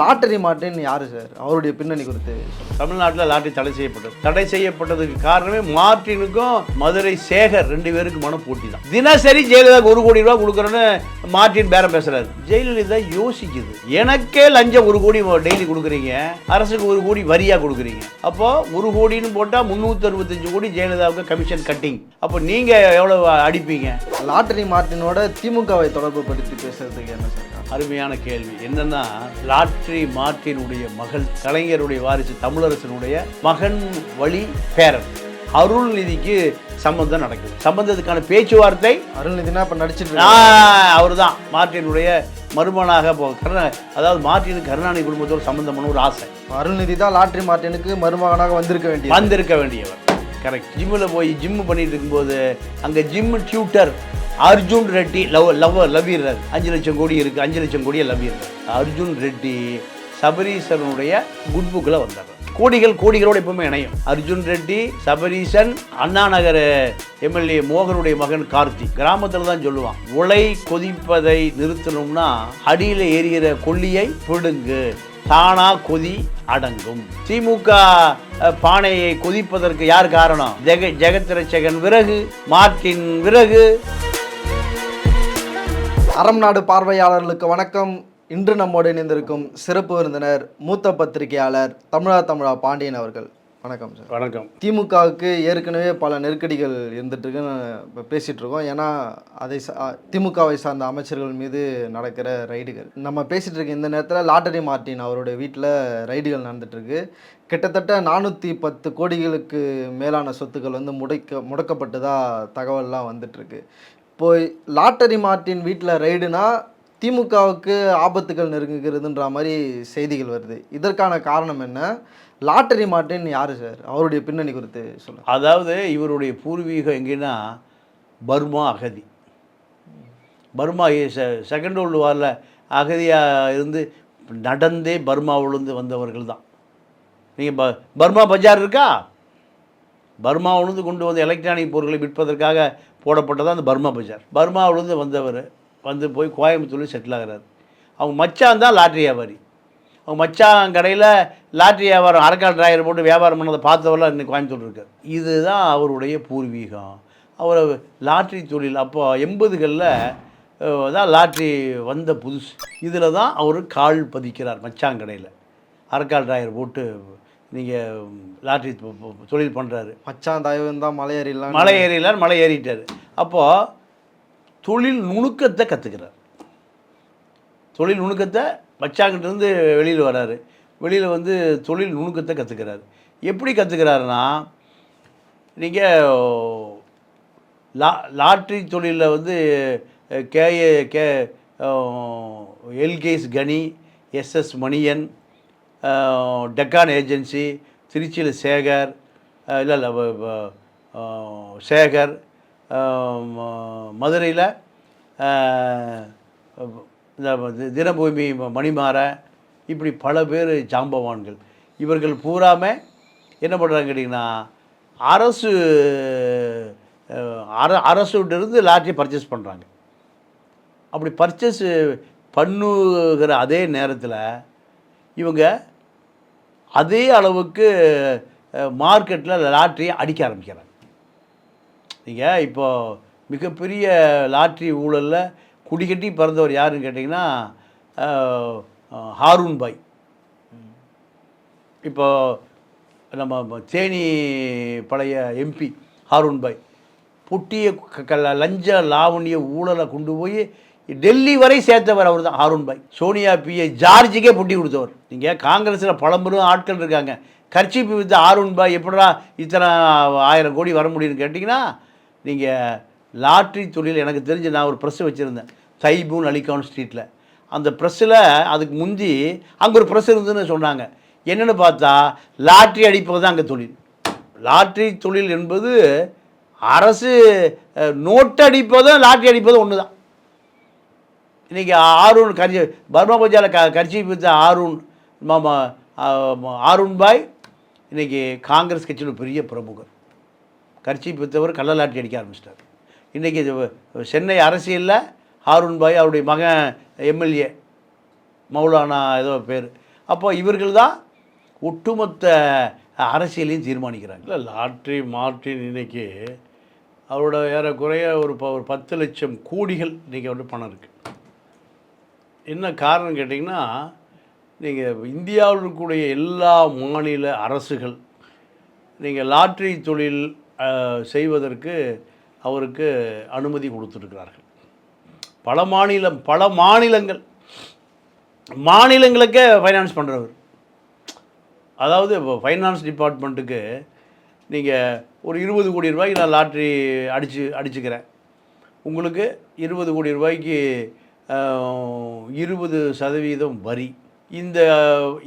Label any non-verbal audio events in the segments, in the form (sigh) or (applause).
Lottery Martin யாரு sir? அவருடைய பின்னணி குறித்து. தமிழ்நாட்டில் லாட்டரி தடை செய்யப்பட்டது. தடை செய்யப்பட்டதுக்கு காரணமே மார்ட்டினுக்கும் மதுரை சேகர் ரெண்டு பேருக்கு மன போட்டி தான். தினசரி ஜெயலலிதாக்கு ஒரு கோடி ரூபாய் கொடுக்குறேன்னு மார்ட்டின் பேரம் பேசுறாரு. ஜெயலலிதா யோசிக்குது. எனக்கே லஞ்சம் ஒரு கோடி டெய்லி கொடுக்குறீங்க. அரசுக்கு ஒரு கோடி வரியா கொடுக்குறீங்க. அப்போ ஒரு கோடின்னு போட்டால் முந்நூற்றி அறுபத்தஞ்சு கோடி ஜெயலலிதாவுக்கு கமிஷன் கட்டிங் அப்போ நீங்க எவ்வளவு அடிப்பீங்க? லாட்டரி மார்ட்டினோட திமுகவை தொடர்பு படுத்தி பேசுறதுக்கு என்ன சார்? அருமையான கேள்வி. என்னன்னா லாட்ரி மார்ட்டினுடைய மகள் கலைஞருடைய வாரிசு தமிழரசனுடைய மகன் வழி பேரன். அருள்நிதிக்கு சம்பந்தம் நடக்குது. சம்பந்தத்துக்கான பேச்சுவார்த்தை அருள்நிதினா இப்ப நடிச்சிட்டு. அவர் தான் மார்ட்டினுடைய மருமனாக கருணா அதாவது மார்ட்டினுக்கு கருணாநிதி குடும்பத்தோடு சம்பந்தமான ஒரு ஆசை. அருள்நிதி தான் லாட்டரி மார்ட்டினுக்கு மருமகனாக வந்திருக்க வேண்டியது. வந்திருக்க வேண்டியவர். கரெக்ட் ஜிம்மில் போய் ஜிம் பண்ணிட்டு இருக்கும்போது அங்கே gym tutor Arjun Reddy love love லவ்விடுறார். அஞ்சு லட்சம் கோடி இருக்குது அஞ்சு லட்சம் கோடியை லவ்விடுறார். அர்ஜுன் ரெட்டி சபரீசனுடைய குட் புக்கில் வந்தார். கோடிகள் கோடிகளோட எப்பவுமே இணையும். அர்ஜுன் ரெட்டி சபரீசன் அண்ணா நகர் எம்எல்ஏ மோகனுடைய மகன் கார்த்தி. கிராமத்தில் தான் சொல்லுவான் உலை கொதிப்பதை நிறுத்தணும்னா அடியில் எரிகிற கொல்லியை பிடுங்கு. தானா கொதி அடங்கும். திமுக பானையை கொதிப்பதற்கு யார் காரணம்? ஜெக ஜெகத் ரட்சகன் விறகு மார்ட்டின் விறகு. அறம் நாடு பார்வையாளர்களுக்கு வணக்கம். இன்று நம்மோடு இணைந்திருக்கும் சிறப்பு விருந்தினர் மூத்த பத்திரிகையாளர் தமிழா தமிழா பாண்டியன் அவர்கள். வணக்கம் சார். வணக்கம். திமுகவுக்கு ஏற்கனவே பல நெருக்கடிகள் இருந்துட்டு இருக்குன்னு இப்போ பேசிட்டு இருக்கோம் ஏன்னா அதை சா- திமுகவை சார்ந்த அமைச்சர்கள் மீது நடக்கிற ரைடுகள். நம்ம பேசிட்டு இருக்க இந்த நேரத்தில் லாட்டரி மார்ட்டின் அவருடைய வீட்டில் ரைடுகள் நடந்துட்டு இருக்கு கிட்டத்தட்ட நானூற்றி பத்து கோடிகளுக்கு மேலான சொத்துக்கள் வந்து முடைக்க முடக்கப்பட்டதா தகவல்லாம் வந்துட்டு போய் இப்போ லாட்டரி மார்ட்டின் வீட்டில் ரைடுனா திமுகவுக்கு ஆபத்துகள் நெருங்குகிறதுன்ற மாதிரி செய்திகள் வருது. இதற்கான காரணம் என்ன? லாட்டரி மார்ட்டின் யார் சார்? அவருடைய பின்னணி குறித்து சொல்லுங்க. அதாவது இவருடைய பூர்வீகம் எங்கேன்னா பர்மா அகதி. பர்மா செகண்ட் வேர்ல்டு வாரில் அகதியாக இருந்து நடந்தே பர்மாவிலிருந்து வந்தவர்கள் தான். நீங்கள் ப பர்மா பஜார் இருக்கா? பர்மாவிலிருந்து கொண்டு வந்து எலக்ட்ரானிக் பொருட்களை விற்பதற்காக போடப்பட்டது அந்த பர்மா பஜார். பர்மாவிலேருந்து வந்தவர் வந்து போய் கோயம்புத்தூரில் செட்டில் ஆகிறார். அவங்க மச்சான் தான் லாட்ரி வியாபாரி. அவங்க மச்சான் கடையில் லாட்ரி வியாபாரம் அரக்கால் டிராயர் போட்டு வியாபாரம் பண்ணதை பார்த்தவரெல்லாம் இன்னைக்கு கோயம்புத்தூர் இருக்கார். இதுதான் அவருடைய பூர்வீகம். அவர் லாட்ரி தொழில் அப்போ எண்பதுகளில் தான் லாட்ரி வந்த புதுசு. இதில் தான் அவர் கால் பதிக்கிறார் மச்சான் கடையில். அரக்கால் டிராயர் போட்டு நீங்கள் லாட்ரி தொழில் பண்ணுறாரு மச்சான் தயவு தான் மலையேறிலாம். மலை ஏறிலார் மலை ஏறிட்டார் அப்போது தொழில் நுணுக்கத்தை கற்றுக்கிறார் தொழில் நுணுக்கத்தை மச்சாங்கிட்ட இருந்து வெளியில் வராரு. வெளியில் வந்து தொழில் நுணுக்கத்தை கற்றுக்கிறாரு எப்படி கற்றுக்கிறாருன்னா நீங்கள் லா லாட்ரி தொழிலில் வந்து கேஏ கே எல்கேஸ் கனி எஸ்எஸ் மணியன் டெக்கான் ஏஜென்சி திருச்சியில் சேகர் இல்லை இல்லை சேகர் மதுரையில் இந்த தினபூமி மணிமாற இப்படி பல பேர் ஜாம்பவான்கள். இவர்கள் பூராமே என்ன பண்ணுறாங்க கேட்டிங்கன்னா அரசு அர அரசுகிட்ட லாட்ரி பர்ச்சேஸ் பண்ணுறாங்க அப்படி பர்ச்சேஸ் பண்ணுகிற அதே நேரத்தில் இவங்க அதே அளவுக்கு மார்க்கெட்டில் லாட்ரியை அடிக்க ஆரம்பிக்கிறாங்க. நீங்கள் இப்போது மிகப்பெரிய லாட்ரி ஊழலில் குடிக்கட்டி பிறந்தவர் யாருன்னு கேட்டிங்கன்னா ஹாரூன் பாய். இப்போ நம்ம தேனி பழைய எம்பி ஹாரூன் பாய். புட்டிய க- க- லஞ்ச லாவணிய ஊழலை கொண்டு போய் டெல்லி வரை சேர்த்தவர் அவர் தான் அருண் பாய் சோனியா பியை ஜார்ஜுக்கே புட்டி கொடுத்தவர். நீங்கள் காங்கிரஸில் பழம்பெரும் ஆட்கள் இருக்காங்க. கர்ச்சிப்பு வித்த அருண் பாய் எப்படா இத்தனை ஆயிரம் கோடி வர முடியும்னு கேட்டிங்கன்னா நீங்கள் லாட்ரி தொழில் எனக்கு தெரிஞ்சு நான் ஒரு ப்ரெஸ் வச்சுருந்தேன். தைபூன் அலிகான் ஸ்ட்ரீட்டில் அந்த ப்ரெஸ்ஸில் அதுக்கு முந்தி அங்கே ஒரு ப்ரெஸ் இருந்ததுன்னு சொன்னாங்க. என்னென்னு பார்த்தா லாட்ரி அடிப்பது தான் அங்கே தொழில். லாட்ரி தொழில் என்பது அரசு நோட்டு அடிப்பதும் லாட்ரி அடிப்பதும் ஒன்று தான் இன்றைக்கி ஆரூன் கர்ஜி பர்மா பஜாரில் க கர்ச்சி பிடிச்ச ஆரூன் மாமா ஆரூன் பாய் இன்றைக்கி காங்கிரஸ் கட்சியில் பெரிய பிரமுகர். கர்ச்சி பித்தவர் கள்ளலாட்டி அடிக்க ஆரம்பிச்சிட்டார். இன்றைக்கி சென்னை அரசியலில் ஹாரூன் பாய் அவருடைய மகன் எம்எல்ஏ மௌலானா ஏதோ பேர். அப்போ இவர்கள் தான் ஒட்டுமொத்த அரசியலையும் தீர்மானிக்கிறாங்க. இல்லை லாட்ரி மார்டின் இன்னைக்கு அவரோட ஏறக்குறைய ஒரு ப ஒரு பத்து லட்சம் கோடிகள் இன்றைக்கி வந்து பணம் இருக்குது என்ன காரணம் கேட்டிங்கன்னா நீங்கள் இந்தியாவில் இருக்கக்கூடிய எல்லா மாநில அரசுகள் நீங்கள் லாட்ரி தொழில் செய்வதற்கு அவருக்கு அனுமதி கொடுத்துருக்கிறார்கள். பல மாநிலம் பல மாநிலங்கள் மாநிலங்களுக்கே ஃபைனான்ஸ் பண்ணுறவர் அதாவது இப்போ ஃபைனான்ஸ் டிபார்ட்மெண்ட்டுக்கு நீங்கள் ஒரு இருபது கோடி ரூபாய்க்கு நான் லாட்ரி அடிச்சு அடிச்சுக்கிறேன். உங்களுக்கு இருபது கோடி ரூபாய்க்கு இருபது சதவீதம் வரி. இந்த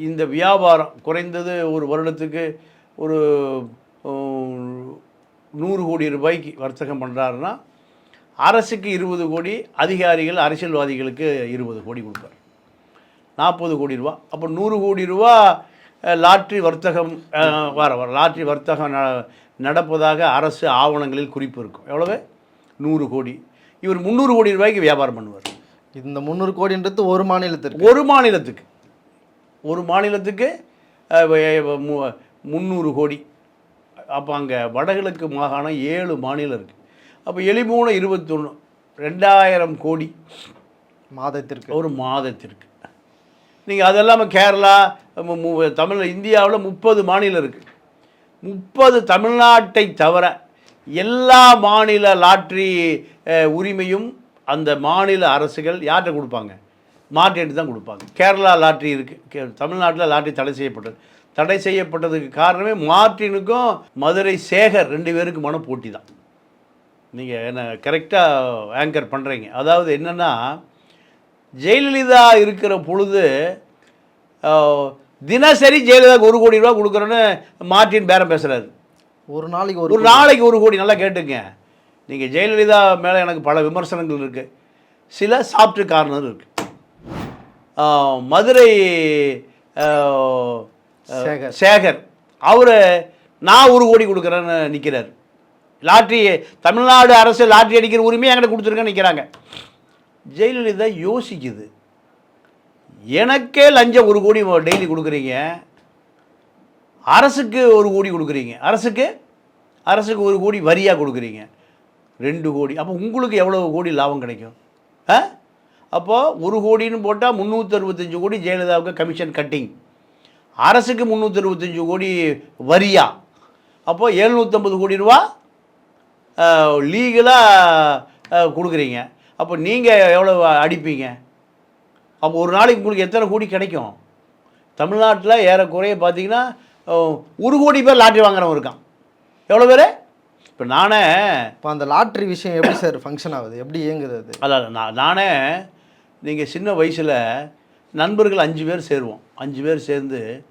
இந்த வியாபாரம் குறைந்தது ஒரு வருடத்துக்கு ஒரு நூறு கோடி ரூபாய்க்கு வர்த்தகம் பண்ணுறாருன்னா அரசுக்கு இருபது கோடி அதிகாரிகள் அரசியல்வாதிகளுக்கு இருபது கோடி கொடுப்பார். நாற்பது கோடி ரூபா. அப்போ நூறு கோடி ரூபா லாட்ரி வர்த்தகம் வர வர லாட்ரி வர்த்தகம் ந நடப்பதாக அரசு ஆவணங்களில் குறிப்பு இருக்கும். எவ்வளவு? நூறு கோடி. இவர் முந்நூறு கோடி ரூபாய்க்கு வியாபாரம் பண்ணுவார். இந்த முந்நூறு கோடின்றது ஒரு மாநிலத்திற்கு. ஒரு மாநிலத்துக்கு. ஒரு மாநிலத்துக்கு முந்நூறு கோடி. அப்போ அங்கே வடகிழக்கு மாகாணம் ஏழு மாநிலம் இருக்குது அப்போ எளிமூணு இருபத்தொன்று ரெண்டாயிரம் கோடி. மாதத்திற்கு. ஒரு மாதத்திற்கு. நீங்கள் அது இல்லாமல் கேரளா தமிழ் இந்தியாவில் முப்பது மாநிலம் இருக்குது முப்பது தமிழ்நாட்டை தவிர எல்லா மாநில லாட்ரி உரிமையும் அந்த மாநில அரசுகள் யார்கிட்ட கொடுப்பாங்க? மார்க்கெட்டு தான் கொடுப்பாங்க. கேரளா லாட்ரி இருக்குது தமிழ்நாட்டில் லாட்ரி தடை செய்யப்பட்டது. தடை செய்யப்பட்டதுக்கு காரணமே மார்ட்டினுக்கும் மதுரை சேகர் ரெண்டு பேருக்குமான போட்டி தான். நீங்கள் என்ன கரெக்டாக ஆங்கர் பண்ணுறீங்க அதாவது என்னென்னா ஜெயலலிதா இருக்கிற பொழுது தினசரி ஜெயலலிதாவுக்கு ஒரு கோடி ரூபா கொடுக்குறோன்னு மார்ட்டின் பேரம் பேசுகிறாரு ஒரு நாளைக்கு ஒரு ஒரு நாளைக்கு ஒரு கோடி நல்லா கேட்டுங்க நீங்கள் ஜெயலலிதா மேலே எனக்கு பல விமர்சனங்கள் இருக்குது சில சாப்பிட்டு காரணம் இருக்குது மதுரை. சேகர். அவர் நான் ஒரு கோடி கொடுக்குறேன்னு நிற்கிறார் லாட்ரி தமிழ்நாடு அரசு லாட்ரி அடிக்கிற உரிமையை என்கிட்ட கொடுத்துருக்கேன்னு நிற்கிறாங்க ஜெயலலிதா யோசிக்குது. எனக்கே லஞ்சம் ஒரு கோடி டெய்லி கொடுக்குறீங்க. அரசுக்கு ஒரு கோடி கொடுக்குறீங்க. அரசுக்கு? அரசுக்கு ஒரு கோடி வரியாக கொடுக்குறீங்க. ரெண்டு கோடி. அப்போ உங்களுக்கு எவ்வளோ கோடி லாபம் கிடைக்கும்? ஆ? அப்போது ஒரு கோடின்னு போட்டால் முந்நூற்றறுபத்தஞ்சு கோடி ஜெயலலிதாவுக்கு கமிஷன் கட்டிங் அரசுக்கு முந்நூற்றறுபத்தஞ்சு கோடி வரியா? அப்போது எழுநூற்றம்பது கோடி ரூபா லீகலாக கொடுக்குறீங்க. அப்போ நீங்கள் எவ்வளோ அடிப்பீங்க? அப்போ ஒரு நாளைக்கு உங்களுக்கு எத்தனை கோடி கிடைக்கும்? தமிழ்நாட்டில் ஏறக்குறைய பார்த்தீங்கன்னா ஒரு கோடி பேர் லாட்ரி வாங்குறவன் இருக்கான். எவ்வளோ பேர்? இப்போ நானே இப்போ அந்த லாட்ரி விஷயம் எப்படி சார் ஃபங்க்ஷன் ஆகுது? எப்படி இயங்குது அது? அதான் நான் நானே நீங்கள் சின்ன வயசில் நண்பர்கள் அஞ்சு பேர் சேருவோம். அஞ்சு பேர் சேர்ந்து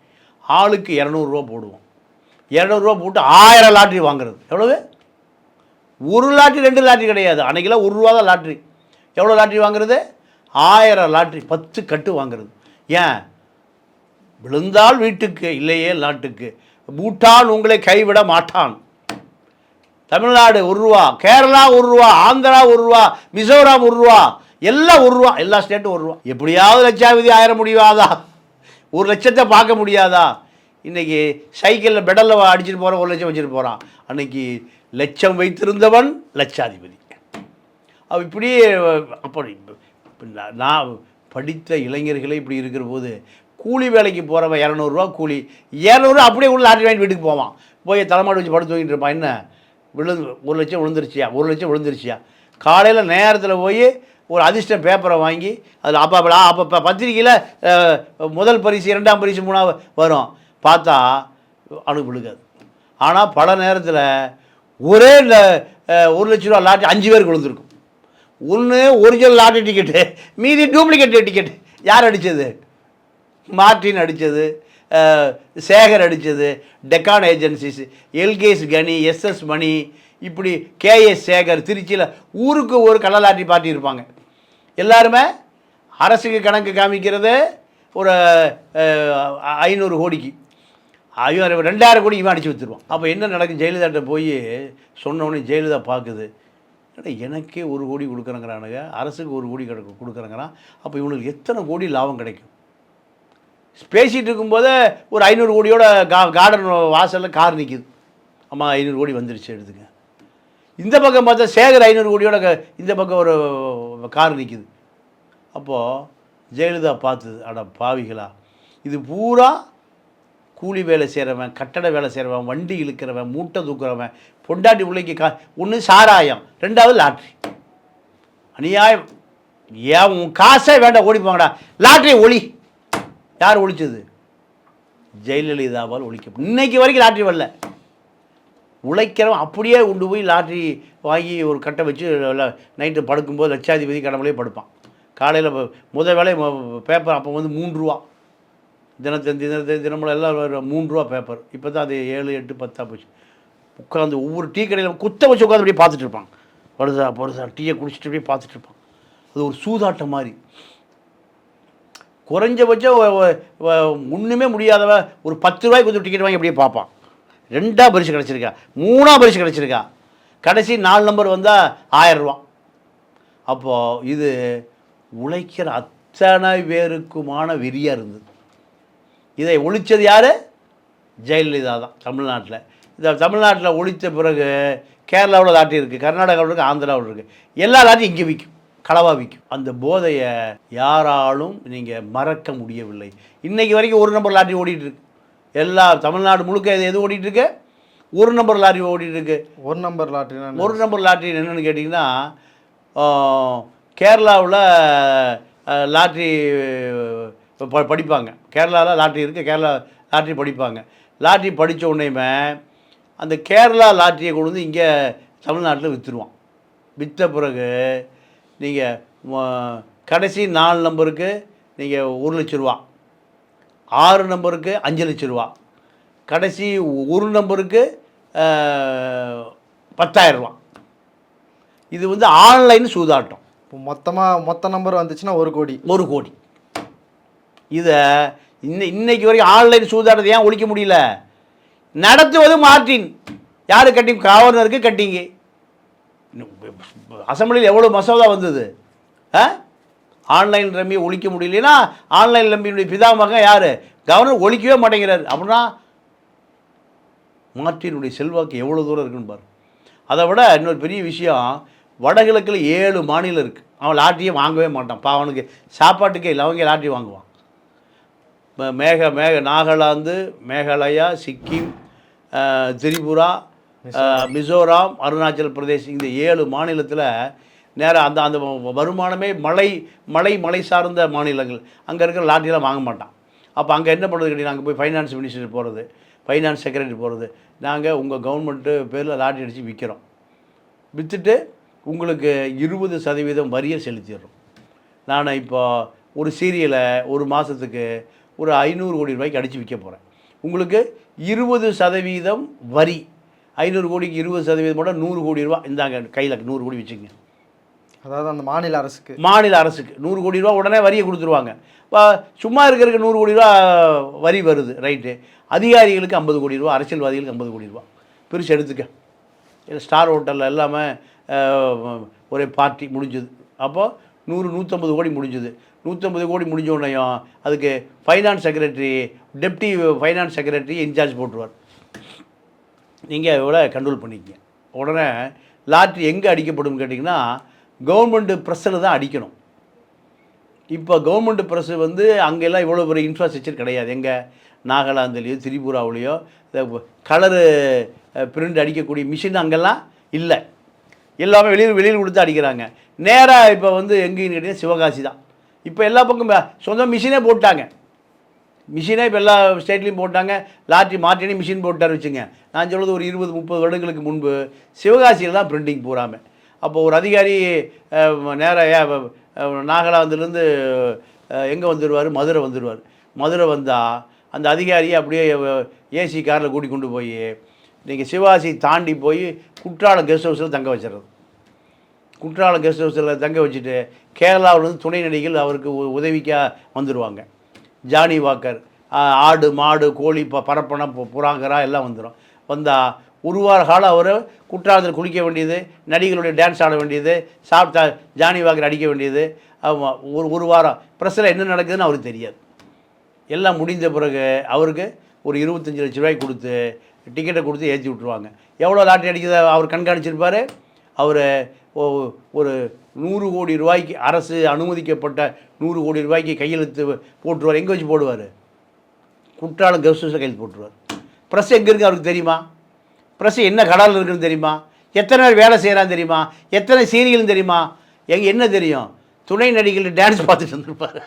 ஆளுக்கு இரநூறுவா போடுவோம். இரநூறுவா போட்டு ஆயிரம் லாட்ரி வாங்குறது. எவ்வளவு? ஒரு லாட்ரி ரெண்டு லாட்ரி கிடையாது. அன்றைக்கெல்லாம் ஒரு ரூபா தான் லாட்ரி. எவ்வளோ லாட்ரி வாங்குறது? ஆயிரம் லாட்ரி பத்து கட்டு வாங்குறது. ஏன்? விழுந்தால் வீட்டுக்கு இல்லையே நாட்டுக்கு. பூட்டான் உங்களை கைவிட மாட்டான். தமிழ்நாடு ஒரு ரூபா கேரளா ஒரு ரூபா ஆந்திரா ஒரு ரூபா மிசோரம் ஒரு ரூபா எல்லாம் ஒரு ரூபா எல்லா ஸ்டேட்டும் ஒரு ரூபா. எப்படியாவது லட்சாவதி ஆயிரம் முடியாதா ஒரு லட்சத்தை பார்க்க முடியாதா? இன்னைக்கு சைக்கிளில் பெடலில் அடிச்சிட்டு போகிறான் ஒரு லட்சம் வச்சுட்டு போகிறான் அன்னைக்கு லட்சம் வைத்திருந்தவன் லட்சாதிபதி. அவ இப்படியே அப்படி நான் நான் படித்த இளைஞர்களே இப்படி இருக்கிற போது கூலி வேலைக்கு போகிறவன் இரநூறுவா கூலி. இரநூறுவா அப்படியே உள்ள லாட்ரி வாங்கிட்டு வீட்டுக்கு போவான். போய் தலைமாடு வச்சு படுத்து தூங்கிட்டு இருப்பான். என்ன? விழுந்து ஒரு லட்சம் விழுந்துருச்சியா? ஒரு லட்சம் விழுந்துருச்சியா? காலையில் நேரத்தில் போய் ஒரு அதிர்ஷ்ட பேப்பரை வாங்கி அதில் அப்போ அப்போ அப்போ பத்திரிக்கையில் முதல் பரிசு இரண்டாம் பரிசு மூணாவது வரும். பார்த்தா அணு விழுகாது. ஆனால் பல நேரத்தில் ஒரே ல- ஒரு லட்ச ரூபா லாட்ரி அஞ்சு பேருக்கு விழுந்துருக்கும். ஒன்று ஒரிஜினல் லாட்டரி டிக்கெட்டு மீதி டூப்ளிகேட் டிக்கெட் யார் அடித்தது மார்டின் அடித்தது சேகர் அடித்தது Deccan agencies LKS Kani SS Mani இப்படி கேஎஸ் சேகர் திருச்சியில் ஊருக்கு ஒரு கள்ளலாட்டி பாட்டி பார்ட்டி இருப்பாங்க. எல்லாருமே அரசுக்கு கணக்கு காமிக்கிறது ஒரு ஐநூறு கோடிக்கு. ஐயோ ரெண்டாயிரம் கோடி இவன் அடித்து வச்சுருவான். அப்போ என்ன நடக்கும் ஜெயலலிதாட்ட போய் சொன்ன உடனே ஜெயலலிதா பார்க்குது ஏன்னா எனக்கே ஒரு கோடி கொடுக்குறேங்கிறானுங்க. அரசுக்கு ஒரு கோடி கிடக்கு கொடுக்குறேங்கிறான். அப்போ இவனுக்கு எத்தனை கோடி லாபம் கிடைக்கும்? பேசிகிட்டு இருக்கும்போது ஒரு ஐநூறு கோடியோட கா கார்டன் வாசலில் கார் நிற்கிது அம்மா ஐநூறு கோடி வந்துருச்சு எடுத்துங்க இந்த பக்கம் பார்த்தா சேகர் ஐநூறு கோடியோட இந்த பக்கம் ஒரு கார் நிற்கிது அப்போது ஜெயலலிதா பார்த்தது அட பாவிகளா. இது பூரா கூலி வேலை செய்கிறவன் கட்டட வேலை செய்கிறவன் வண்டி இழுக்கிறவன் மூட்டை தூக்குறவன் பொண்டாட்டி பிள்ளைக்கு கா ஒன்று சாராயம் ரெண்டாவது லாட்ரி. அநியாயம். ஏன் உன் காசே வேண்டாம் ஓடி போங்கடா. லாட்ரி ஒளி. யார் ஒழிச்சது? ஜெயலலிதாவால் ஒழிக்க இன்னைக்கு வரைக்கும் லாட்ரி வரல. உழைக்கிறவன் அப்படியே கொண்டு போய் லாட்ரி வாங்கி ஒரு கட்டை வச்சு நைட்டு படுக்கும்போது லட்சாதிபதி கடவுளே படுப்பான். காலையில் முதல் வேலை பேப்பர் அப்போ வந்து மூன்று ரூபா. தினத்தந்தி தினத்தந்தி தினமும் எல்லாம் மூன்று மூணு ரூபா பேப்பர் இப்போ தான் அது ஏழு எட்டு பத்தா போச்சு. உட்காந்து ஒவ்வொரு டீ கடையில் குத்த வச்சு உட்காந்து அப்படியே பார்த்துட்டு இருப்பான் வருதா வருதா டீயை குடிச்சிட்டு அப்படியே பார்த்துட்டு இருப்பான் அது ஒரு சூதாட்டம் மாதிரி. குறைஞ்சபட்சம் ஒன்றுமே முடியாதவ ஒரு பத்து ரூபாய்க்கு கொஞ்சம் டிக்கெட் வாங்கி அப்படியே பார்ப்பான். ரெண்டா பரிசு கிடச்சிருக்கா. மூணா பரிசு கிடச்சிருக்கா. கடைசி நாலு நம்பர் வந்தால் ஆயரூவா அப்போது இது உழைக்கிற அத்தனை பேருக்குமான வெறியாக இருந்தது. இதை ஒழித்தது யார்? ஜெயலலிதா தான் தமிழ்நாட்டில். இந்த தமிழ்நாட்டில் ஒழித்த பிறகு கேரளாவில் லாட்டி இருக்குது கர்நாடகாவில் இருக்குது ஆந்திராவில் இருக்குது எல்லா தாட்டியும் இங்கே விற்கும் களவா விற்கும் அந்த போதையை யாராலும் நீங்கள் மறக்க முடியவில்லை. இன்னைக்கு வரைக்கும் ஒரு நம்பர் லாட்டரி ஓடிட்டு இருக்கு எல்லா தமிழ்நாடு முழுக்க இது எது ஓடிட்டு இருக்கு ஒரு நம்பர் லாட்டரி ஓடிட்டு இருக்கு ஒரு நம்பர் லாட்ரினா ஒரு நம்பர் லாட்ரி என்னென்னு கேட்டிங்கன்னா கேரளாவில் லாட்ரி ப படிப்பாங்க. கேரளாவில் லாட்ரி இருக்குது கேரளா லாட்ரி படிப்பாங்க. லாட்ரி படித்த உடனேயுமே அந்த கேரளா லாட்ரியை கொண்டு வந்து இங்கே தமிழ்நாட்டில் விற்றுருவான் விற்ற பிறகு நீங்கள் கடைசி நாலு நம்பருக்கு நீங்கள் ஒரு லட்ச ரூபா. ஆறு நம்பருக்கு அஞ்சு லட்ச ரூபா. கடைசி ஒரு நம்பருக்கு பத்தாயிரம் ரூபா. இது வந்து ஆன்லைன் சூதாட்டம். இப்போ மொத்தமாக மொத்த நம்பர் வந்துச்சுன்னா ஒரு கோடி. ஒரு கோடி. இதை இன்ன இன்னைக்கு வரைக்கும் ஆன்லைன் சூதாட்டத்தை ஏன் ஒழிக்க முடியல? நடத்துவது மார்டின் யார் கட்டிங் கவர்னருக்கு கட்டிங்க. அசம்பிளியில் எவ்வளோ மசோதா வந்தது? ஆ? ஆன்லைன் ரம்மியை ஒழிக்க முடியலன்னா ஆன்லைன் ரம்மியினுடைய பிதாமகன் யார்? கவர்னர் ஒழிக்கவே மாட்டேங்கிறார். அப்படின்னா மாற்றினுடைய செல்வாக்கு எவ்வளோ தூரம் இருக்குன்னு பாரு. அதை விட இன்னொரு பெரிய விஷயம் வடகிழக்கில் ஏழு மாநிலம் இருக்குது அவன் லாட்டியே வாங்கவே மாட்டான். பா அவனுக்கு சாப்பாட்டுக்கே இல்லை அவங்க லாட்டி வாங்குவான். மேக மேக நாகாலாந்து மேகாலயா சிக்கிம் திரிபுரா மிசோராம் அருணாச்சல் பிரதேஷ் இந்த ஏழு மாநிலத்தில் நேராக அந்த அந்த வருமானமே மலை மலை மலை சார்ந்த மாநிலங்கள். அங்கே இருக்கிற லாட்டிலாம் வாங்க மாட்டான். அப்போ அங்கே என்ன பண்ணுறது கேட்டீங்கன்னா அங்கே போய் ஃபைனான்ஸ் மினிஸ்டர் போகிறது ஃபைனான்ஸ் செக்ரட்டரி போகிறது நாங்கள் உங்கள் கவர்மெண்ட்டு பேரில் லாட்டி அடித்து விற்கிறோம் விற்றுட்டு உங்களுக்கு இருபது சதவீதம் வரியை செலுத்திடுறோம். நான் இப்போ ஒரு சீரியலை ஒரு மாதத்துக்கு ஒரு ஐநூறு கோடி ரூபாய்க்கு அடித்து விற்க போகிறேன் உங்களுக்கு இருபது சதவீதம் வரி. ஐநூறு கோடிக்கு இருபது சதவீதம் போட்டால் நூறு கோடி ரூபா. இந்தாங்க கையில் நூறு கோடி வச்சுங்க அதாவது அந்த மாநில அரசுக்கு. மாநில அரசுக்கு. நூறு கோடி ரூபா உடனே வரியை கொடுத்துருவாங்க. இப்போ சும்மா இருக்கிறதுக்கு நூறு கோடி ரூபா வரி வருது ரைட்டு. அதிகாரிகளுக்கு ஐம்பது கோடி ரூபா அரசியல்வாதிகளுக்கு ஐம்பது கோடி ரூபா. பிரித்து எடுத்துக்க. இல்லை ஸ்டார் ஹோட்டலில் எல்லாமே ஒரே பார்ட்டி முடிஞ்சது. அப்போது நூறு நூற்றம்பது கோடி முடிஞ்சது. நூற்றம்பது கோடி முடிஞ்ச உடனேயும் அதுக்கு finance secretary deputy finance secretary incharge போட்டுருவார். நீங்கள் இவ்வளோ கண்ட்ரோல் பண்ணிக்கங்க. உடனே லாட்ரி எங்கே அடிக்கப்படும் கேட்டிங்கன்னா கவர்மெண்ட்டு ப்ரெஸ்ஸில் தான் அடிக்கணும். இப்போ கவர்மெண்ட் ப்ரெஸ் வந்து அங்கெல்லாம் இவ்வளோ பெரிய இன்ஃப்ராஸ்ட்ரக்சர் கிடையாது. எங்கே நாகாலாந்துலேயோ திரிபுராவிலேயோ கலரு பிரிண்ட் அடிக்கக்கூடிய மிஷின் அங்கெல்லாம் இல்லை. எல்லாமே வெளியில் வெளியில் கொடுத்து அடிக்கிறாங்க. நேராக இப்போ வந்து எங்கேன்னு கேட்டிங்கன்னா சிவகாசி தான். இப்போ எல்லா பக்கம் சொந்த மிஷினே போட்டாங்க. மிஷினே இப்போ எல்லா ஸ்டேட்லேயும் போட்டாங்க. லாட்ரி மாற்றினே மிஷின் போட்டார் வச்சுங்க. நான் சொல்றது ஒரு இருபது முப்பது வருடங்களுக்கு முன்பு சிவகாசியில் தான் பிரிண்டிங் பூராமல் அப்போ ஒரு அதிகாரி நேராக நாகலாந்துலேருந்து எங்கே வந்துடுவார் மதுரை வந்துடுவார் மதுரை வந்தால் அந்த அதிகாரியை அப்படியே ஏசி காரில் கூட்டி கொண்டு போய் நீங்கள் சிவாசி தாண்டி போய் குற்றாலம் கெஸ்ட் ஹவுஸில் தங்க வச்சிடுறது. குற்றாலம் கெஸ்ட் ஹவுஸில் தங்க வச்சுட்டு கேரளாவிலேருந்து துணை நடிகைகள் அவருக்கு உ- வந்துடுவாங்க ஜானி வாக்கர் ஆடு மாடு கோழி ப பரப்பனை புறாங்கரா எல்லாம் வந்துடும் வந்தால் ஒரு வார காலம் அவர் குற்றாலத்தில் குளிக்க வேண்டியது நடிகளுடைய டான்ஸ் ஆட வேண்டியது சாப்பிட்டா ஜானி வாக்கர் அடிக்க வேண்டியது ஒரு ஒரு வாரம். ப்ரெஸ்ஸில் என்ன நடக்குதுன்னு அவருக்கு தெரியாது. எல்லாம் முடிந்த பிறகு அவருக்கு ஒரு இருபத்தஞ்சி லட்ச ரூபாய் கொடுத்து டிக்கெட்டை கொடுத்து ஏற்றி விட்ருவாங்க எவ்வளோ லாட்டரி அடிக்கிறத அவர் கண்காணிச்சிருப்பார். அவர் ஒரு நூறு கோடி ரூபாய்க்கு அரசு அனுமதிக்கப்பட்ட நூறு கோடி ரூபாய்க்கு கையெழுத்து போட்டுருவார். எங்கே வச்சு போடுவார்? குற்றாலம் கெஸ்ட் ஹவுஸில் கையெழுத்து போட்டுருவார். ப்ரெஸ் எங்கே இருக்குது அவருக்கு தெரியுமா? ப்ரெஸ் என்ன கடலில் இருக்குன்னு தெரியுமா? எத்தனை பேர் வேலை செய்கிறான்னு தெரியுமா? எத்தனை சீரியல்னு தெரியுமா? எங்கே என்ன தெரியும்? துணை நடிகர்கள் டான்ஸ் பார்த்துட்டு வந்திருப்பார்.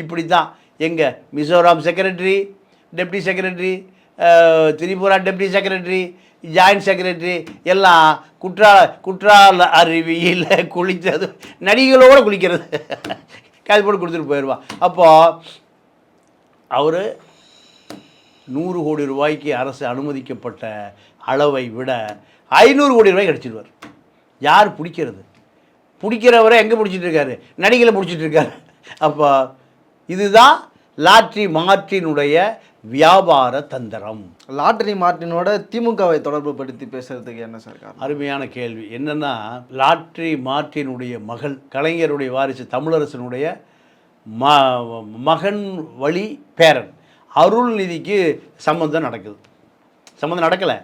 இப்படி தான் எங்கள் Mizoram secretary deputy secretary Tripura deputy secretary joint secretary எல்லாம் குற்றால குற்றால அருவியில் குளித்தது நடிகளோடு குளிக்கிறது. காது போட்டு கொடுத்துட்டு போயிடுவான் அப்போது அவர் நூறு கோடி ரூபாய்க்கு அரசு அனுமதிக்கப்பட்ட அளவை விட ஐநூறு கோடி ரூபாய் கிடச்சிடுவார் யார் பிடிக்கிறது? பிடிக்கிறவரை எங்கே பிடிச்சிட்டு இருக்காரு? நடிகளை பிடிச்சிட்டு இருக்காரு. அப்போ இதுதான் லாட்ரி மார்ட்டினுடைய வியாபார தந்திரம். லாட்டரி மார்ட்டினோட திமுகவை தொடர்பு படுத்தி பேசுறதுக்கு என்ன சார் அருமையான கேள்வி. என்னன்னா லாட்ரி மார்ட்டினுடைய மகள் கலைஞருடைய வாரிசு தமிழரசனுடைய ம மகன் வழி பேரன். அருள்நிதிக்கு சம்பந்தம் நடக்குது. சம்பந்தம் நடக்கலை.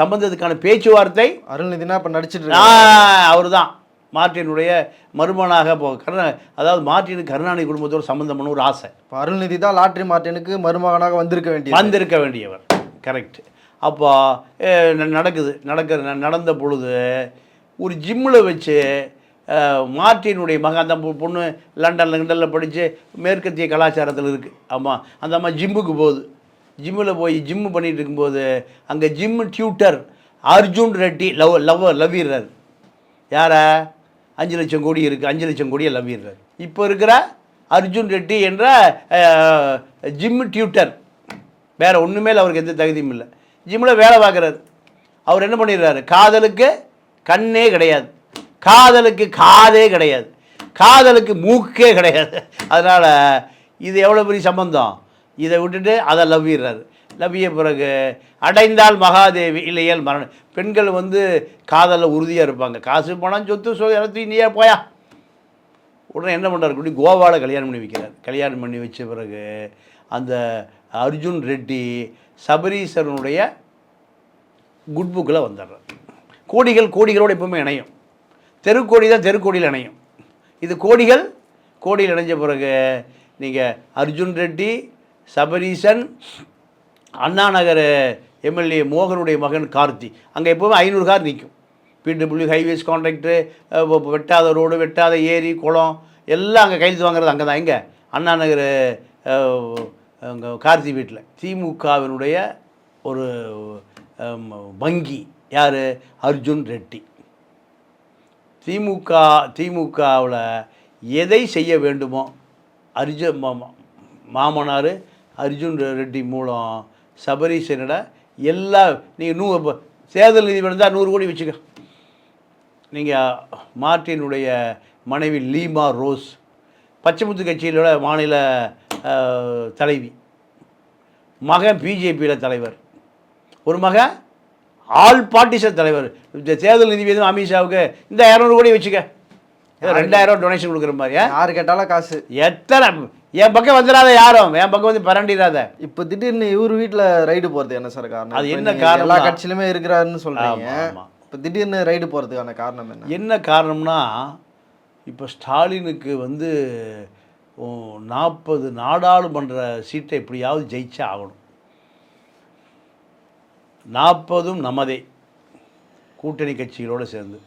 சம்பந்தத்துக்கான பேச்சுவார்த்தை அருள்நிதினா இப்ப நடிச்சிட்டு அவர் தான் மார்ட்டினுடைய மருமனாக இப்போ கருணா அதாவது மார்ட்டினுக்கு கருணாநிதி குடும்பத்தோடு சம்பந்தம் பண்ண ஒரு ஆசை. இப்ப அருள்நிதி தான் லாட்டரி மார்ட்டினுக்கு மருமகனாக வந்திருக்க வேண்டியது. வந்திருக்க வேண்டியவர். கரெக்ட் அப்போ நடக்குது. நடக்கிற நடந்த பொழுது ஒரு ஜிம்மில் வச்சு மார்ட்டினுடைய மகன் அந்த பொ- பொண்ணு லண்டனில் லண்டனில் படித்து மேற்கத்திய கலாச்சாரத்தில் இருக்குது ஆமாம் அந்த அம்மா ஜிம்முக்கு போகுது. ஜிம்மில் போய் ஜிம்மு பண்ணிட்டு இருக்கும்போது அங்கே gym tutor Arjun Reddy love love லவ்வீரர் யாரை? அஞ்சு லட்சம் கோடி இருக்குது அஞ்சு லட்சம் கோடியை லவ்வீரர் இப்போ இருக்கிற அர்ஜுன் ரெட்டி என்ற ஜிம் டியூட்டர். வேறு ஒன்றுமே அவருக்கு எந்த தகுதியும் இல்லை. ஜிம்மில் வேலை பார்க்குறாரு. அவர் என்ன பண்ணிடுறாரு? காதலுக்கு கண்ணே கிடையாது. காதலுக்கு காதே கிடையாது. காதலுக்கு மூக்கே கிடையாது. அதனால் இது எவ்வளோ பெரிய சம்பந்தம்? இதை விட்டுட்டு அதை லவ்விடுறாரு லவ்விய பிறகு அடைந்தால் மகாதேவி இல்லையேல் மரணம். பெண்கள் வந்து காதலில் உறுதியாக இருப்பாங்க. காசு பணம் சொத்து சொ எல்லாத்தையும் நீயே போயா. உடனே என்ன பண்ணுறாரு குடி கோவாவில் கல்யாணம் பண்ணி வைக்கிறார். கல்யாணம் பண்ணி வச்ச பிறகு அந்த அர்ஜுன் ரெட்டி சபரீஸ்வரனுடைய குட் புக்கில் வந்துடுறார். கோடிகள் கோடிகளோடு எப்பவுமே இணையும். தெருக்கோடி தான் தெருக்கோடியில் இணையும். இது கோடிகள் கோடியில் இணைஞ்ச பிறகு நீங்கள் அர்ஜுன் ரெட்டி சபரீசன் அண்ணா நகர் எம்எல்ஏ மோகனுடைய மகன் கார்த்தி. அங்கே எப்போவுமே ஐநூறு கார் நிற்கும் பிடபிள்யூ ஹைவேஸ் கான்ட்ராக்டரு வெட்டாத ரோடு வெட்டாத ஏரி குளம் எல்லாம் அங்கே கையெழுத்து வாங்குறது அங்கே தான் எங்கே? அண்ணா நகர் அங்கே கார்த்தி வீட்டில் திமுகவினுடைய ஒரு வங்கி. யார்? அர்ஜுன் ரெட்டி. திமுக திமுகவில் எதை செய்ய வேண்டுமோ அர்ஜுன் மாமனார் அர்ஜுன் ரெட்டி மூலம் சபரீசனிட எல்லா நீங்கள் நூ தேர்தல் நிதி வந்தால் நூறு கோடி வச்சுக்க. நீங்கள் மார்ட்டினுடைய மனைவி லீமா ரோஸ் பச்சைமுத்து கட்சியிலோட மாநில தலைவி. மகன் பிஜேபியில் தலைவர். ஒரு மகன் ஆல் பார்ட்டிஷன் தலைவர். இந்த தேர்தல் நிதி எதுவும் அமித்ஷாவுக்கு இந்த இரநூறு கோடி வச்சுக்க. ரெண்டாயிரம் டொனேஷன் கொடுக்குற மாதிரி? யாரு கேட்டாலும் காசு. எத்தனை என் பக்கம் வந்துடாத யாரும். என் பக்கம் வந்து பரண்டிடாத. இப்ப திடீர்னு இவர் வீட்ல ரைடு போறது என்ன சார் காரணம்? அது என்ன நீங்க காரணம்னா- எல்லா கட்சியிலுமே இருக்கிறாருன்னு ஆமா. இப்ப திடீர்னு ரைடு போறதுக்கான காரணம் என்ன? என்ன காரணம்னா இப்போ ஸ்டாலினுக்கு வந்து நாற்பது நாடாளுமன்ற சீட்டை எப்படியாவது ஜெயிச்சே ஆகணும். நாற்பதும் நமதே. கூட்டணி கட்சிகளோடு சேர்ந்து.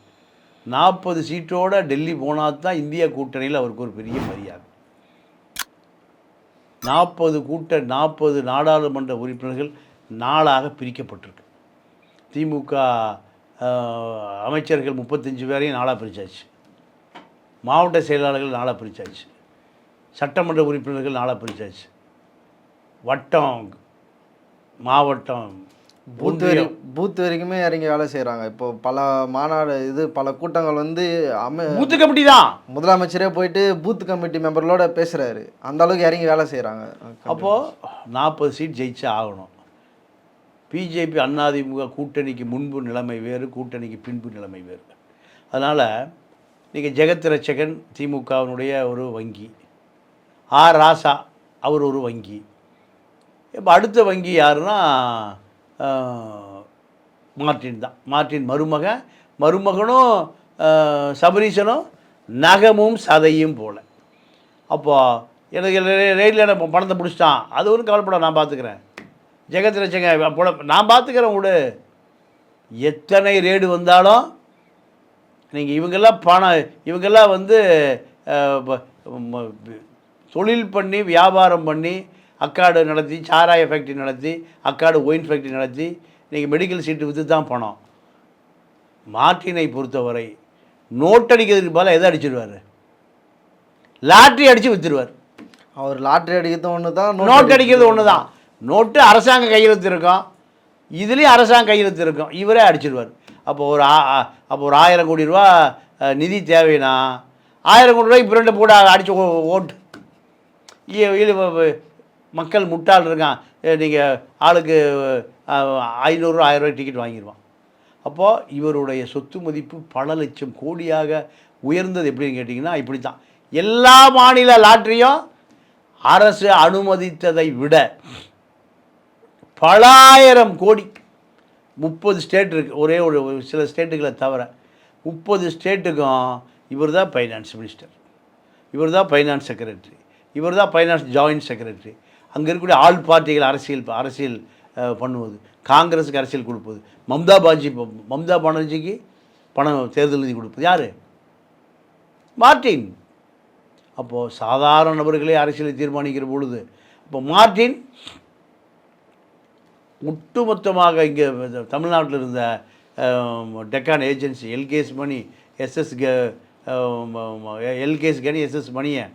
நாற்பது சீட்டோட டெல்லி போனால் தான் இந்திய கூட்டணியில் அவருக்கு ஒரு பெரிய மரியாதை. நாற்பது கூட்ட நாற்பது நாடாளுமன்ற உறுப்பினர்கள் நாளாக பிரிக்கப்பட்டிருக்கு. திமுக அமைச்சர்கள் முப்பத்தஞ்சு பேரையும் நாளாக பிரித்தாச்சு மாவட்ட செயலாளர்கள் நாளாக பிரித்தாச்சு சட்டமன்ற உறுப்பினர்கள் நாளாக பிரித்தாச்சு வட்டம் மாவட்டம் பூத் வரை ஒன்றியம் பூத் வரைக்குமே இறங்கி வேலை செய்றாங்க. இப்போ பல மாநாடு இது பல கூட்டங்கள் வந்து அமை பூத்து கமிட்டி தான். முதலமைச்சரே போயிட்டு பூத் கமிட்டி மெம்பர்களோட பேசுறாரு. அந்த அளவுக்கு இறங்கி வேலை செய்றாங்க. அப்போது நாற்பது சீட் ஜெயிச்சே ஆகணும். பிஜேபி அதிமுக கூட்டணிக்கு முன்பு நிலைமை வேறு கூட்டணிக்கு பின்பு நிலைமை வேறு. அதனால் நீங்கள் ஜெகத் ரட்சகன் திமுகவினுடைய ஒரு வங்கி. ஆர் ராசா அவர் ஒரு வங்கி. இப்போ அடுத்த வங்கி யாருன்னா மார்ட்டின் தான். மார்ட்டின் மருமகன் மருமகனும் சபரீசனும் நகமும் சதையும் போல. அப்போது எனக்கு ரயிலில் எனக்கு பணத்தை பிடிச்சிட்டான். அது ஒன்றும் கவலைப்பட நான் பார்த்துக்கிறேன் ஜெகத் ரச்சங்க போல நான் பார்த்துக்கிறேன் விடு. எத்தனை ரேடு வந்தாலும் நீங்கள் இவங்கெல்லாம் பணம் இவங்கெல்லாம் வந்து தொழில் பண்ணி வியாபாரம் பண்ணி அக்காடு நடத்தி சாராய ஃபேக்ட்ரி நடத்தி அக்காடு ஒயின் ஃபேக்ட்ரி நடத்தி நீங்கள் மெடிக்கல் சீட்டு விற்று தான் பணம் மார்ட்டினை பொறுத்தவரை நோட்டடிக்கிறதுக்கு பதிலாக எதை அடிச்சிடுவார் லாட்ரி அடித்து விற்றுருவார் அவர் லாட்ரி அடிக்கிறது ஒன்று தான் நோட் அடிக்கிறது ஒன்று தான் நோட்டு அரசாங்க கையெழுத்து இருக்கும் இதுலேயும் அரசாங்க கையெழுத்து இருக்கும் இவரே அடிச்சிடுவார் அப்போ ஒரு அப்போ ஒரு ஆயிரம் கோடி ரூபா நிதி தேவைன்னா ஆயிரம் கோடி ரூபாய்க்கு பிரண்டை போட்டு அடிச்சு ஓ- ஓட்டு. மக்கள் முட்டாள் இருக்கான். நீங்கள் ஆளுக்கு அஹ், ஐநூறு ஆயிரம் ரூபாய் டிக்கெட் வாங்கிடுவான் அப்போது இவருடைய சொத்து மதிப்பு பல லட்சம் கோடியாக உயர்ந்தது எப்படின்னு கேட்டிங்கன்னா இப்படி தான் எல்லா மாநில லாட்ரியும் அரசு அனுமதித்ததை விட பலாயிரம் கோடி முப்பது ஸ்டேட் இருக்குது ஒரே ஒரு ஒரு சில ஸ்டேட்டுகளை தவிர முப்பது ஸ்டேட்டுக்கும் இவர் தான் ஃபைனான்ஸ் மினிஸ்டர் இவர் தான் ஃபைனான்ஸ் செக்ரட்டரி இவர் தான் ஃபைனான்ஸ் ஜாயின்ட் செக்ரட்டரி அங்கே இருக்கக்கூடிய ஆள் பார்ட்டிகள் அரசியல் அரசியல் பண்ணுவது. காங்கிரஸுக்கு அரசியல் கொடுப்பது. மம்தா பானர்ஜி மம்தா பானர்ஜிக்கு பணம் தேர்தல் நிதி கொடுப்பது. யார்? மார்ட்டின். அப்போது சாதாரண நபர்களே அரசியலை தீர்மானிக்கிற பொழுது இப்போ மார்ட்டின் ஒட்டுமொத்தமாக இங்கே தமிழ்நாட்டில் இருந்த Deccan agency LKS Mani SS LKS Kani SS மணியை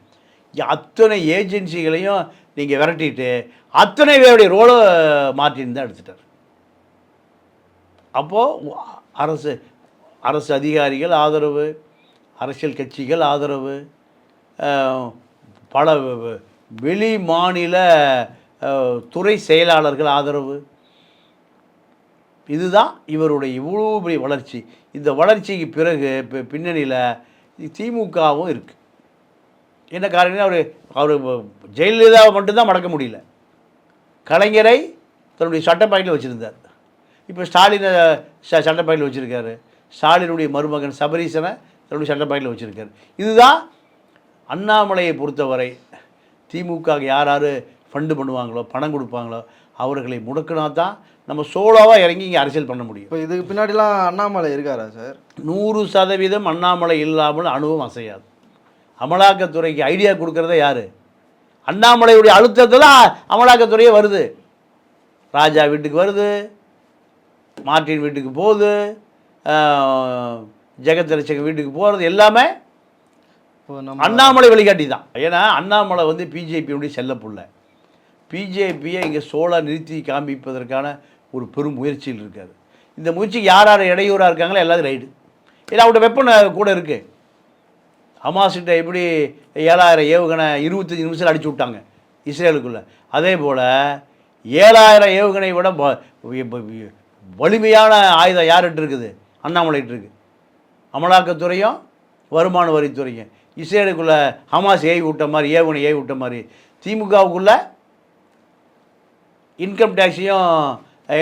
அத்தனை ஏஜென்சிகளையும் நீங்கள் விரட்டிட்டு அத்தனை பேருடைய ரோலை மாற்றின்னு தான் எடுத்துட்டார். அப்போது அரசு அரசு அதிகாரிகள் ஆதரவு அரசியல் கட்சிகள் ஆதரவு பல வெளி மாநில துறை செயலாளர்கள் ஆதரவு. இதுதான் இவருடைய இவ்வளோ பெரிய வளர்ச்சி. இந்த வளர்ச்சிக்கு பிறகு இப்போ பின்னணியில் திமுகவும் இருக்குது என்ன காரணம் அவர் அவர் ஜெயலலிதாவை மட்டும்தான் மடக்க முடியல. கலைஞரை தன்னுடைய சட்டப்பாயில் வச்சுருந்தார். இப்போ ஸ்டாலினை ச சட்டப்பாயில் வச்சுருக்காரு. ஸ்டாலினுடைய மருமகன் சபரீசனை தன்னுடைய சட்டப்பாயில் வச்சுருக்காரு. இதுதான் அண்ணாமலையை பொறுத்தவரை திமுக யார் யார் ஃபண்டு பண்ணுவாங்களோ பணம் கொடுப்பாங்களோ அவர்களை முடக்கினா தான் நம்ம சோலோவாக இறங்கி இங்கே அரசியல் பண்ண முடியும். இப்போ இதுக்கு பின்னாடிலாம் அண்ணாமலை இருக்காரா சார்? நூறு சதவீதம் அண்ணாமலை இல்லாமல் அணுவும் அசையாது. அமலாக்கத்துறைக்கு ஐடியா கொடுக்கறதே யார்? அண்ணாமலையுடைய அழுத்தத்தில் அமலாக்கத்துறையே வருது. ராஜா வீட்டுக்கு வருது. மார்ட்டின் வீட்டுக்கு போகுது. ஜெகத் வீட்டுக்கு போகிறது எல்லாமே அண்ணாமலை வழிகாட்டி தான். ஏன்னா அண்ணாமலை வந்து பிஜேபியுடைய செல்லப்புள்ள பிஜேபியை இங்கே சோழ நிறுத்தி காண்பிப்பதற்கான ஒரு பெரும் முயற்சியில் இருக்காரு. இந்த முயற்சிக்கு யார் யார் இடையூறாக இருக்காங்களோ எல்லாரும் ரைடு. ஏன்னா அவரோட வெப்பன் கூட இருக்குது ஹமாஸ்கிட்ட எப்படி ஏழாயிரம் ஏவுகணை இருபத்தஞ்சி நிமிஷத்தில் அடிச்சு விட்டாங்க இஸ்ரேலுக்குள்ளே. அதே போல் ஏழாயிரம் ஏவுகணை விட வலிமையான ஆயுதம் யார்கிட்ட இருக்குது? அண்ணாமலைகிட்ட இருக்குது அமலாக்கத்துறையும் வருமான வரித்துறையும் இஸ்ரேலுக்குள்ளே ஹமாஸ் ஏவி விட்ட மாதிரி ஏவுகணை ஏவி விட்ட மாதிரி திமுகவுக்குள்ளே இன்கம் டேக்ஸையும்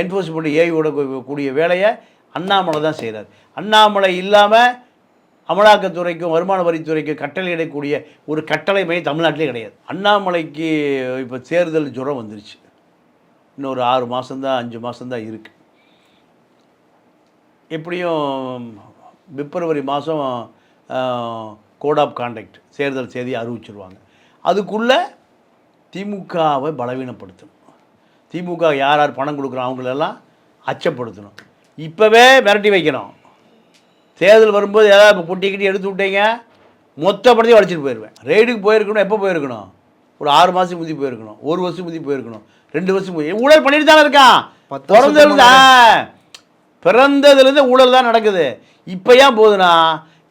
என்ஃபோர்ஸ்மெண்ட் ஏவி விடக்கூடிய வேலையை அண்ணாமலை தான் செய்கிறார் அண்ணாமலை இல்லாமல் அமலாக்கத்துறைக்கும் வருமான வரித்துறைக்கும் கட்டளையிடக்கூடிய ஒரு கட்டளை மையம் தமிழ்நாட்டிலே கிடையாது. அண்ணாமலைக்கு இப்போ தேர்தல் ஜுரம் வந்துருச்சு. ஒரு ஆறு மாதம்தான் அஞ்சு மாதம்தான் இருக்குது எப்படியும் பிப்ரவரி மாதம் கோட் ஆஃப் கான்டாக்ட் தேர்தல் செய்தி அறிவிச்சிருவாங்க. அதுக்குள்ளே திமுகவை பலவீனப்படுத்தணும். திமுக யார் யார் பணம் கொடுக்குறோம் அவங்களெல்லாம் அச்சப்படுத்தணும். இப்போவே மிரட்டி வைக்கணும். தேர்தல் வரும்போது ஏதாவது இப்போ பொட்டி கிட்டி எடுத்து விட்டீங்க மொத்த படத்தையும் அடிச்சிட்டு போயிடுவேன் ரெய்டுக்கு போயிருக்கணும் எப்போ போயிருக்கணும்? ஒரு ஆறு மாதத்துக்கு முந்தி போயிருக்கணும் ஒரு வருஷம் முந்தி போயிருக்கணும் ரெண்டு வருஷம் ஊழல் பண்ணிட்டு தானே இருக்கான். பிறந்ததுலேருந்து பிறந்ததுலேருந்து ஊழல் தான் நடக்குது. இப்போ ஏன் போகுதுன்னா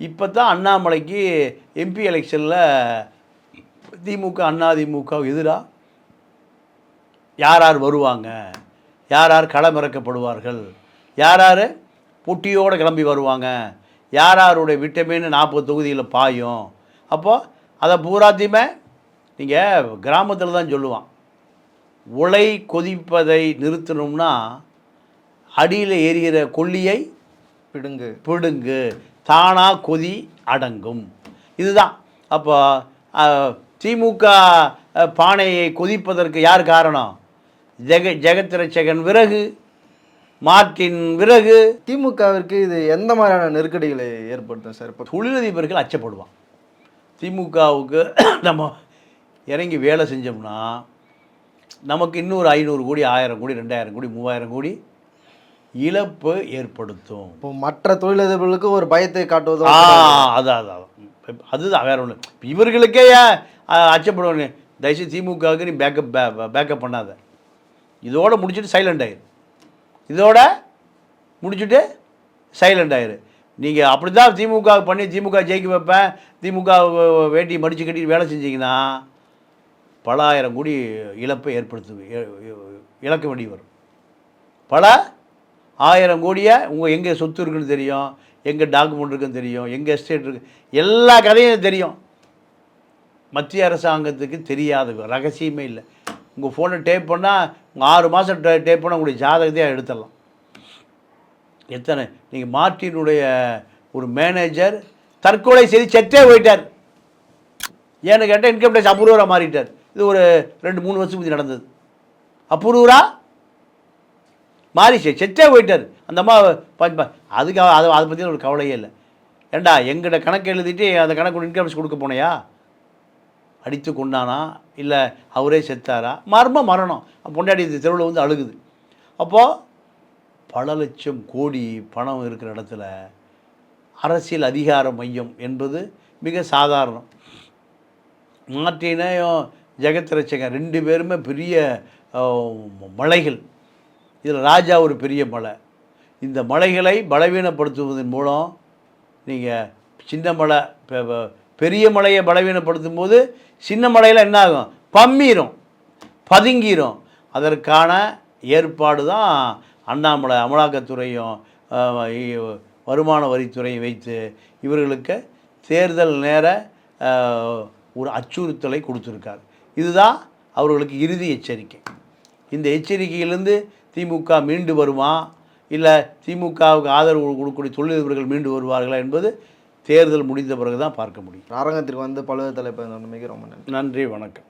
இப்போ தான் அண்ணாமலைக்கு எம்பி எலெக்ஷனில் திமுக அண்ணா திமுக எதிராக யார் யார் வருவாங்க? யார் யார் களமிறக்கப்படுவார்கள்? யார் யார்? பொட்டியோடு கிளம்பி வருவாங்க. யார் யாருடைய விட்டமின் நாற்பது தொகுதியில் பாயும். அப்போது அதை பூராத்தையுமே நீங்கள் கிராமத்தில் தான் சொல்லுவான். உலை கொதிப்பதை நிறுத்தணும்னா அடியில் எரிகிற கொல்லியை பிடுங்கு. பிடுங்கு. தானா கொதி அடங்கும். இதுதான். அப்போ திமுக பானையை கொதிப்பதற்கு யார் காரணம்? ஜெக ஜெகத்ரட்சகன் விறகு. மார்ட்டின் விறகு. திமுகவிற்கு இது எந்த மாதிரியான நெருக்கடிகளை ஏற்படுத்தும் சார்? இப்போ தொழிலதிபர்கள் அச்சப்படுவான் திமுகவுக்கு (clears throat) நம்ம இறங்கி வேலை செஞ்சோம்னா நமக்கு இன்னொரு ஐநூறு கோடி ஆயிரம் கோடி ரெண்டாயிரம் கோடி மூவாயிரம் கோடி இழப்பு ஏற்படுத்தும். இப்போ மற்ற தொழிலதிபர்களுக்கு ஒரு பயத்தை காட்டுவதோ அதான் அதுதான் வேற ஒன்று இவர்களுக்கே ஏன் அஹ், அச்சப்படுவானு தயவுசெய்து திமுகவுக்கு நீ பேக்கப் பேக்கப் பண்ணாத. இதோட முடிச்சுட்டு சைலண்ட் ஆயிரு. இதோட முடிச்சுட்டு சைலண்ட் ஆயிரு. நீங்கள் அப்படி தான் திமுக பண்ணி திமுக ஜெயிக்க வைப்பேன் திமுக வேட்டி மடித்து கட்டி வேலை செஞ்சீங்கன்னா பல ஆயிரம் கோடி இழப்பை ஏற்படுத்து இழக்க வேண்டி வரும். பல ஆயிரம் கோடியை உங்கள் எங்கே சொத்து இருக்குன்னு தெரியும் எங்கே டாக்குமெண்ட் இருக்குன்னு தெரியும் எங்கே எஸ்டேட் இருக்கு எல்லா கதையும் தெரியும். மத்திய அரசாங்கத்துக்கு தெரியாத ரகசியமே இல்லை. உங்கள் ஃபோனை டேப் பண்ணால் உங்கள் ஆறு மாதம் டேப் பண்ணால் உங்களுடைய ஜாதகத்தையாக எடுத்துடலாம். எத்தனை? நீங்கள் மார்ட்டினுடைய ஒரு மேனேஜர் தற்கொலை செய்து செத்தே போயிட்டார். ஏன்னு கேட்டால் இன்கம் டேக்ஸ் அப்ரூவராக மாறிட்டார். இது ஒரு ரெண்டு மூணு வருஷம் முந்தி நடந்தது. அப்ரூவரா? மாறிச்சு செத்தே போயிட்டார். அந்த அம்மா அதுக்கு அதை அதை பற்றி ஒரு கவலையே இல்லை. ஏண்டா எங்கிட்ட கணக்கு எழுதிட்டு அந்த கணக்கு இன்கம் டேக்ஸ் கொடுக்க போனையா? அடித்து கொண்டானா இல்லை அவரே செத்தாரா? மர்ம மரணம். பொண்டாடி தெருவில் வந்து அழுகுது. அப்போது பல லட்சம் கோடி பணம் இருக்கிற இடத்துல அரசியல் அதிகார மையம் என்பது மிக சாதாரணம். மார்ட்டினையும் ஜெகத் ரட்சகன் ரெண்டு பேருமே பெரிய மலைகள். இதில் ராஜா ஒரு பெரிய மலை. இந்த மலைகளை பலவீனப்படுத்துவதன் மூலம் நீங்கள் சின்ன மலை பெரிய மலையை பலவீனப்படுத்தும் போது சின்ன மலையில் என்ன ஆகும் பம்மீரும். பதுங்கிரும். அதற்கான ஏற்பாடு தான் அண்ணாமலை அமலாக்கத்துறையும் வருமான வரித்துறையும் வைத்து இவர்களுக்கு தேர்தல் நேர ஒரு அச்சுறுத்தலை கொடுத்துருக்கார். இதுதான் அவர்களுக்கு இறுதி எச்சரிக்கை. இந்த எச்சரிக்கையிலிருந்து திமுக மீண்டு வருமா? இல்லை திமுகவுக்கு ஆதரவு கொடுக்கக்கூடிய தொழிலதிபர்கள் மீண்டு வருவார்களா என்பது தேர்தல் முடிந்த பிறகு தான் பார்க்க முடியும். அரங்கத்திற்கு வந்து பழுவ தலைப்பு ரொம்ப நன்றி. நன்றி வணக்கம்.